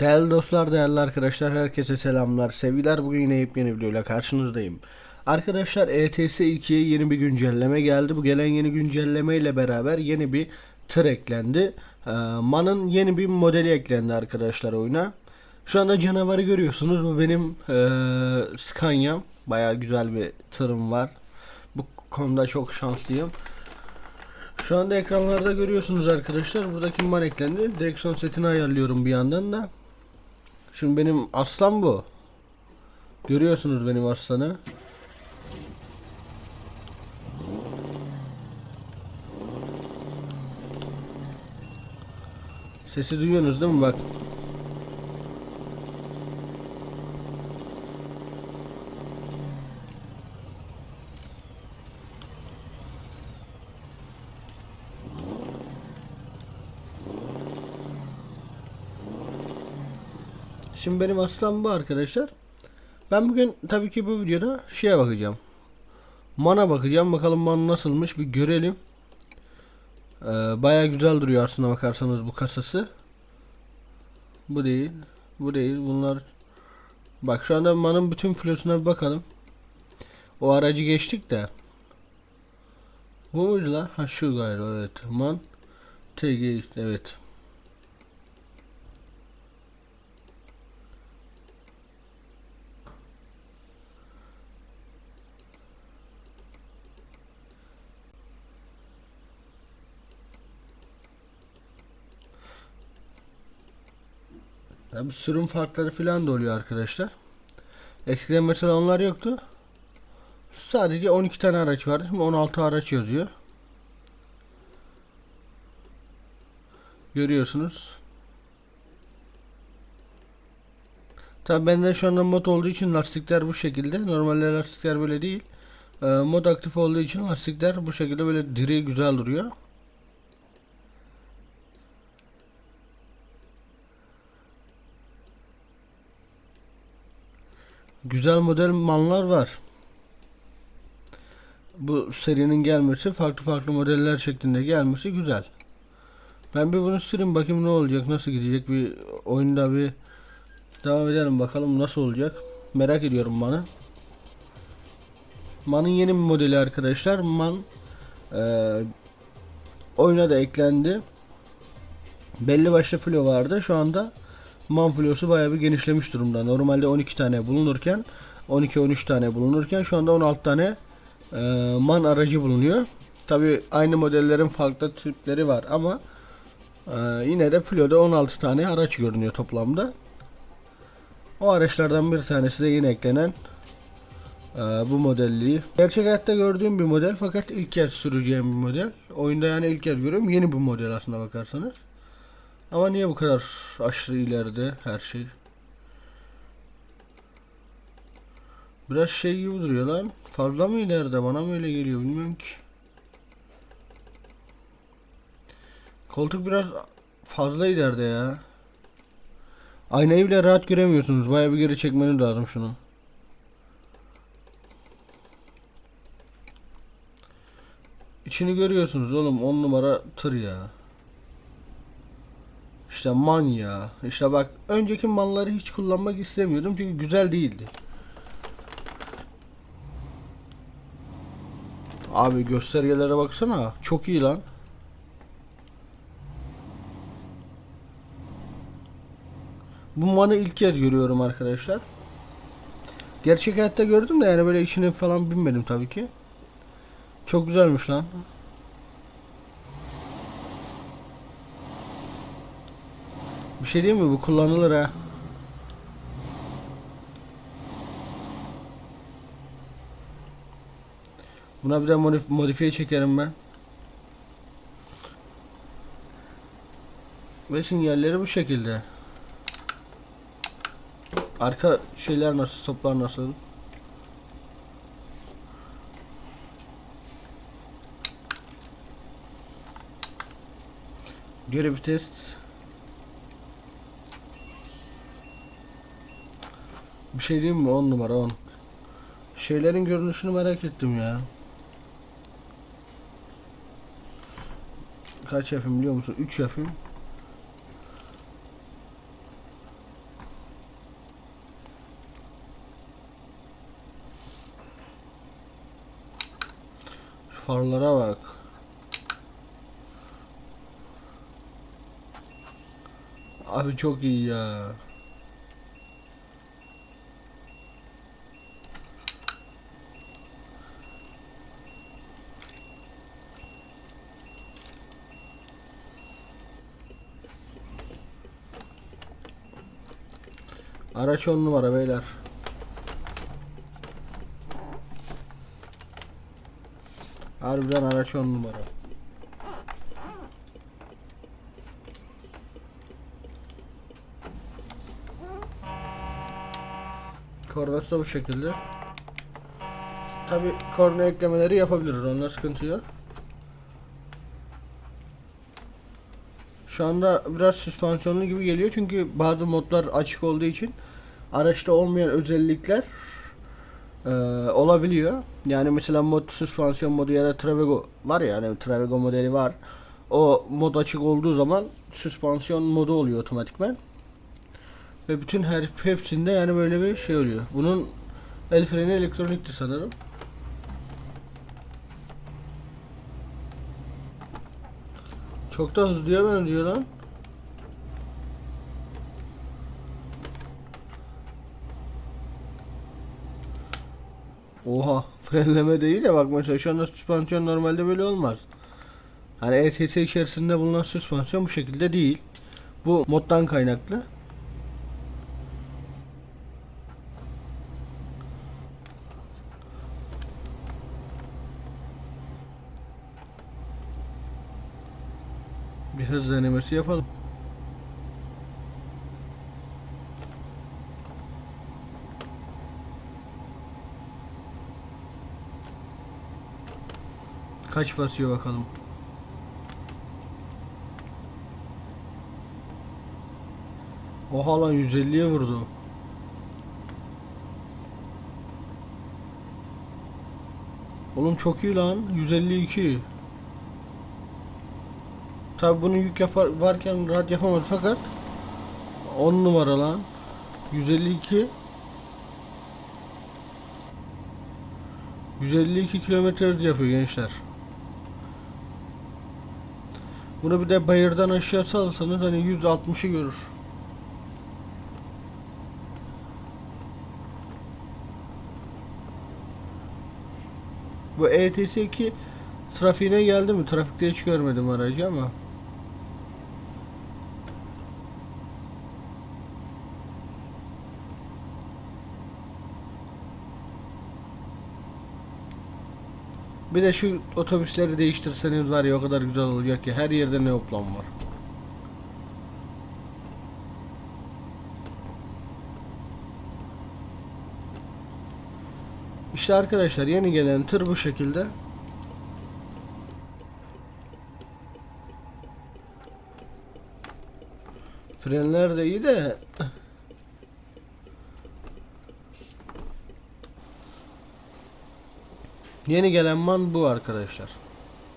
Değerli dostlar, değerli arkadaşlar, herkese selamlar, sevgiler. Bugün yine yepyeni videoyla karşınızdayım. Arkadaşlar ETS 2'ye yeni bir güncelleme geldi. Bu gelen yeni güncelleme ile beraber yeni bir tır eklendi. Ee, MAN'ın yeni bir modeli eklendi arkadaşlar oyuna. Şu anda canavarı görüyorsunuz. Bu benim ee, Scania'm. Baya güzel bir tırım var. Bu konuda çok şanslıyım. Şu anda ekranlarda görüyorsunuz arkadaşlar. Buradaki man eklendi. Direksiyon setini ayarlıyorum bir yandan da. Şimdi benim aslan bu. Görüyorsunuz benim aslanı. Sesi duyuyorsunuz değil mi bak. Şimdi benim aslan bu arkadaşlar. Ben bugün tabii ki bu videoda şeye bakacağım. Mana bakacağım. Bakalım man nasılmış bir görelim. Ee, Baya güzel duruyor aslına bakarsanız bu kasası. Bu değil. Bu değil. Bunlar Bak şu anda manın bütün flosuna bir bakalım. O aracı geçtik de. Bu muydu la? Ha şu galiba evet. Man TG evet. Tabi sürüm farkları falan da oluyor arkadaşlar. Eskiden mesela onlar yoktu. Sadece 12 tane araç vardı. Şimdi 16 araç yazıyor. Görüyorsunuz. Tabi bende şu anda mod olduğu için lastikler bu şekilde. Normalde lastikler böyle değil. Ee, mod aktif olduğu için lastikler bu şekilde böyle diri güzel duruyor. Güzel model manlar var. Bu serinin gelmesi farklı farklı modeller şeklinde gelmesi güzel. Ben bir bunu süreyim bakayım ne olacak nasıl gidecek bir oyunda bir devam edelim bakalım nasıl olacak. Merak ediyorum manı. Man'ın yeni bir modeli arkadaşlar. Man e, oyuna da eklendi. Belli başlı filo vardı. Şu anda man filosu bayağı bir genişlemiş durumda. Normalde 12 tane bulunurken 12-13 tane bulunurken şu anda 16 tane e, man aracı bulunuyor. Tabi aynı modellerin farklı tipleri var ama e, yine de filoda 16 tane araç görünüyor toplamda. O araçlardan bir tanesi de yeni eklenen e, bu modelliği. Gerçek hayatta gördüğüm bir model fakat ilk kez süreceğim bir model. Oyunda yani ilk kez görüyorum. Yeni bir model aslında bakarsanız. Ama niye bu kadar aşırı ileride her şey? Biraz şey gibi duruyor lan. Fazla mı ileride? Bana mı öyle geliyor bilmiyorum ki. Koltuk biraz fazla ileride ya. Aynayı bile rahat göremiyorsunuz. Bayağı bir geri çekmeniz lazım şunu. İçini görüyorsunuz oğlum 10 numara tır ya. İşte man ya. İşte bak önceki manları hiç kullanmak istemiyordum çünkü güzel değildi. Abi göstergelere baksana. Çok iyi lan. Bu manı ilk kez görüyorum arkadaşlar. Gerçek hayatta gördüm de yani böyle içine falan binmedim tabii ki. Çok güzelmiş lan. Bir şey değil mi? Bu kullanılır ha. Buna bir de modif modifiye çekerim ben. Ve sinyalleri bu şekilde. Arka şeyler nasıl, stoplar nasıl? Geri vites. Bir şey diyeyim mi? 10 numara 10. Şeylerin görünüşünü merak ettim ya. Kaç yapayım biliyor musun? 3 yapayım. Şu farlara bak. Abi çok iyi ya. Araç on numara beyler. Harbiden araç on numara. Kornası da bu şekilde. Tabi korna eklemeleri yapabiliriz. Onlar sıkıntı yok. Şu anda biraz süspansiyonlu gibi geliyor çünkü bazı modlar açık olduğu için araçta olmayan özellikler eee, olabiliyor. Yani mesela mod süspansiyon modu ya da Travego var ya hani Travego modeli var. O mod açık olduğu zaman süspansiyon modu oluyor otomatikman. Ve bütün her hepsinde yani böyle bir şey oluyor. Bunun el freni elektronikti sanırım. Çok da hızlıya benziyor lan. Oha frenleme değil de bak mesela şu anda süspansiyon normalde böyle olmaz. Hani ETS içerisinde bulunan süspansiyon bu şekilde değil. Bu moddan kaynaklı. Bir hız denemesi yapalım. Kaç basıyor bakalım. Oha lan 150'ye vurdu. Oğlum çok iyi lan. 152. Tabi bunu yük yapar varken rahat yapamadı fakat 10 numara lan. 152 152 kilometre hız yapıyor gençler. Bunu bir de bayırdan aşağı salsanız hani 160'ı görür. Bu ETS 2 trafiğine geldi mi? Trafikte hiç görmedim aracı ama. Bir de şu otobüsleri değiştirseniz var ya o kadar güzel olacak ki her yerde ne plan var. İşte arkadaşlar yeni gelen tır bu şekilde. Frenler de iyi de Yeni gelen man bu arkadaşlar.